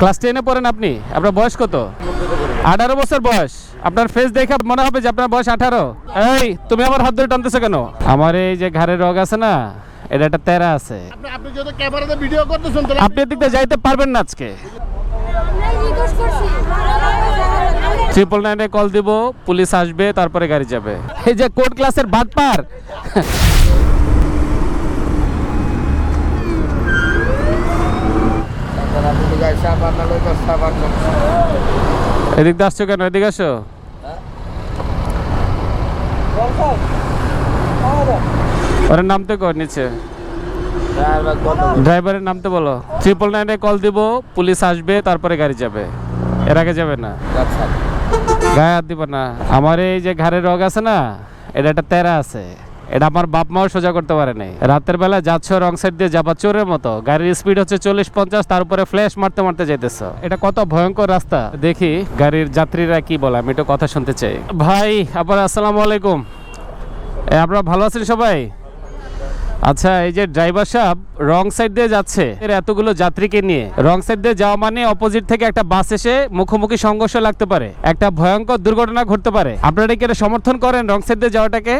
Class টেনে পড়েন আপনি? আপনার বয়স কত? আঠারো বছর বয়স। আপনার ফেস দেখে মনে হবে যে আপনার বয়স আঠারো। এই তুমি আমার হাত ধরে টানতেছো কেন? আমার এই যে ঘাড়ের রোগ আছে না এটা একটা তেরা আছে। আপনি আপনি যদি ক্যামেরাতে ভিডিও করতেছেন তাহলে আপনি এদিক দিয়ে যাইতে পারবেন না আজকে। ট্রিপল নাইনে কল দিব পুলিশ আসবে তারপরে গাড়ি যাবে। এই যে কোর্ট ক্লাসের বাদ পার এদিক দিয়ে আসছো কেন? এদিকে আসো। ওর নামতে কর নিচে। ড্রাইভারের নামতে বলো। ট্রিপল নাইনে কল দিব পুলিশ আসবে তারপরে গাড়ি যাবে। এর আগে যাবে না। গায়ে হাত দিব না। আমার এই যে ঘাড়ের রোগ আছে না এটা একটা তেরা আছে। এটা আমার বাপ মাও সোজা করতে পারে নাই। রাতের বেলা যাচ্ছ রং সাইড দিয়ে যাবা চোরের মতো। গাড়ির স্পিড হচ্ছে চল্লিশ পঞ্চাশ তার উপরে ফ্ল্যাশ মারতে মারতে যাইতেছ। এটা কত ভয়ঙ্কর রাস্তা। দেখি গাড়ির যাত্রীরা কি বলে, আমি একটু কথা শুনতে চাই। ভাই আবার আসসালামু আলাইকুম। আপনারা ভালো আছেন সবাই? আচ্ছা এই যে ড্রাইভার সাহেব রং সাইড দিয়ে যাচ্ছে। এর এতগুলো যাত্রীকে নিয়ে। রং সাইড দিয়ে যাওয়া মানে অপোজিট থেকে একটা বাস এসে মুখোমুখি সংঘর্ষ লাগতে পারে। একটা ভয়ঙ্কর দুর্ঘটনা ঘটতে পারে। আপনারা কি এটা সমর্থন করেন রং সাইড দিয়ে যাওয়াটাকে?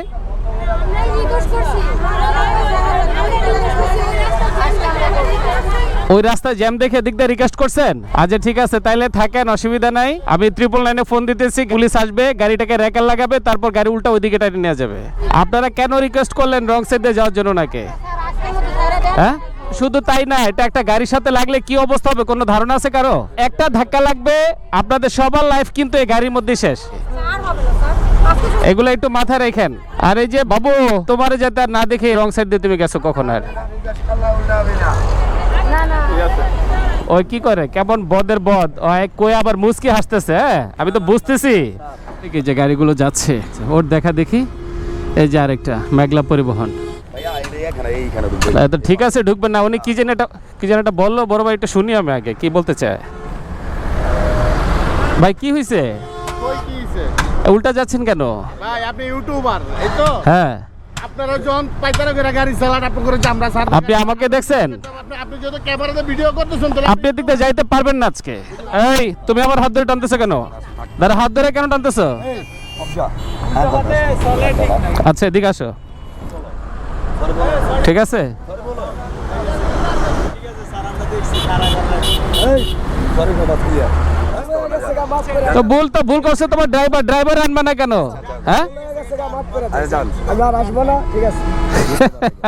ওই রাস্তায় জ্যাম দেখে দিক দিয়ে রিকোয়েস্ট করছেন? আচ্ছা ঠিক আছে, তাইলে থাকেন, অসুবিধা নাই। আমি ট্রিপল লাইনে ফোন দিতেছি, পুলিশ আসবে, গাড়িটাকে র্যাকেল লাগাবে, তারপর গাড়ি উল্টা ওইদিকে টাইনে নিয়ে যাবে। আপনারা কেন রিকোয়েস্ট করলেন রং সাইড যাওয়ার জন্য নাকি? হ্যাঁ? শুধু তাই না, এটা একটা গাড়ির সাথে লাগলে কি অবস্থা হবে? কোনো ধারণা আছে কারও? একটা ধাক্কা লাগবে, আপনাদের সবার লাইফ কিন্তু এই গাড়ির মধ্যে শেষ। এগুলো একটু মাথায় রেখেন। আর এই যে বাবু, তোমার যাতে আর না দেখে রং সাইড দিয়ে তুমি গেছো কখন আর? ওই কি করে? কেমন বদের বদ? কই আবার মুসকি হাসতেছে হ্যাঁ? আমি তো বুঝতেছি। যে গাড়িগুলো যাচ্ছে, ওর দেখা দেখি। এই যে আরেকটা, মেঘলা পরিবহন। ঠিক আছে, ঢুকবেন না। উনি কি যেন এটা কি যেন এটা বলল, বড় ভাই, একটু শুনি আমি আগে, কি বলতে চায়? ভাই, কি হয়েছে? উল্টা যাচ্ছেন কেন? ভাই আপনি ইউটিউবার এই তো? হ্যাঁ। আপনারা যখন পাইতারা করে গাড়ি চালান আপনি করে জামরা ছাড় আপনি আমাকে দেখছেন? আপনি আপনি যদি ক্যামেরাতে ভিডিও করতেছেন তাহলে আপনি এদিক দিয়ে যাইতে পারবেন না আজকে। এই তুমি আমার হাত ধরে টানতেছো কেন? দাদা হাত ধরে কেন টানতেছো? আচ্ছা এদিকে আসো। ঠিক আছে? তো ভুল তো ভুল করছে তোমার ড্রাইভার ড্রাইভার আনবে না কেন? হ্যাঁ? আমি আর আসব না ঠিক আছে।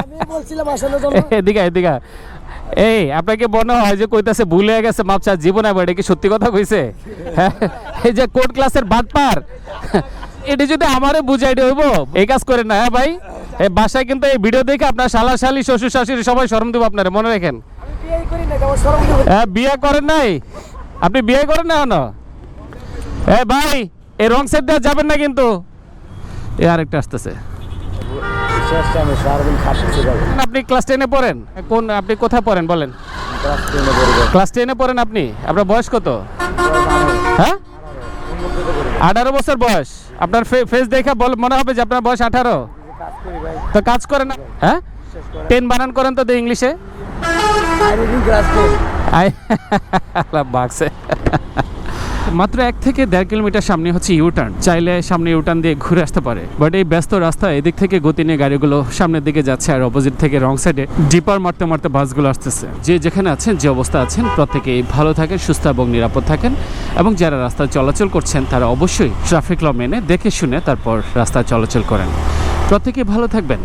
আমি বলছিলাম আসানোর জন্য। এদিকে এদিকে এই আপনাকে মনে হয় যে কইতাছে ভুলে গেছে মাপচা জীবন আবার এটা কি সত্যি কথা কইছে? হ্যাঁ? এই যে কোর্ট ক্লাসের বাদ পার। এটা যদি আমারে বুঝাই হইব এই কাজ করে না হ্যাঁ ভাই? এই বাসায় কিন্তু এই ভিডিও দেখে আপনার শালা শালি শ্বশুর শাশুড়ি সবাই শরম দেবো আপনারা মনে রাখেন। হ্যাঁ বিয়ে করেন নাই? আপনি বিয়ে করেন না এখনও? এ ভাই এই রং সেট দেওয়া যাবেন না কিন্তু। এ আরেকটা আসতেছে। আপনি ক্লাস টেনে পড়েন? কোন আপনি কোথায় পড়েন বলেন। ক্লাস টেনে পড়েন আপনি? আপনার বয়স কত? হ্যাঁ? আঠারো বছর বয়স। আপনার ফেস দেখে মনে হবে যে আপনার বয়স আঠারো। তো কাজ করেন হ্যাঁ? টেন বানান করেন তো ইংলিশে আই বাক্সে মাত্র এক থেকে দেড় কিলোমিটার সামনে হচ্ছে ইউটার্ন চাইলে সামনে ইউটার্ন দিয়ে ঘুরে আসতে পারে। বাট এই ব্যস্ত রাস্তায় এদিক থেকে গতি নিয়ে গাড়িগুলো সামনের দিকে যাচ্ছে আর অপোজিট থেকে রং সাইডে ডিপার মারতে মারতে বাসগুলো আসতেছে। যে যেখানে আছেন, যে অবস্থা আছেন, প্রত্যেকেই ভালো থাকেন, সুস্থ এবং নিরাপদ থাকেন। এবং যারা রাস্তায় চলাচল করছেন, তারা অবশ্যই ট্রাফিক ল মেনে দেখে শুনে তারপর রাস্তায় চলাচল করেন। প্রত্যেকেই ভালো থাকবেন।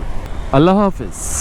আল্লাহ হাফিজ।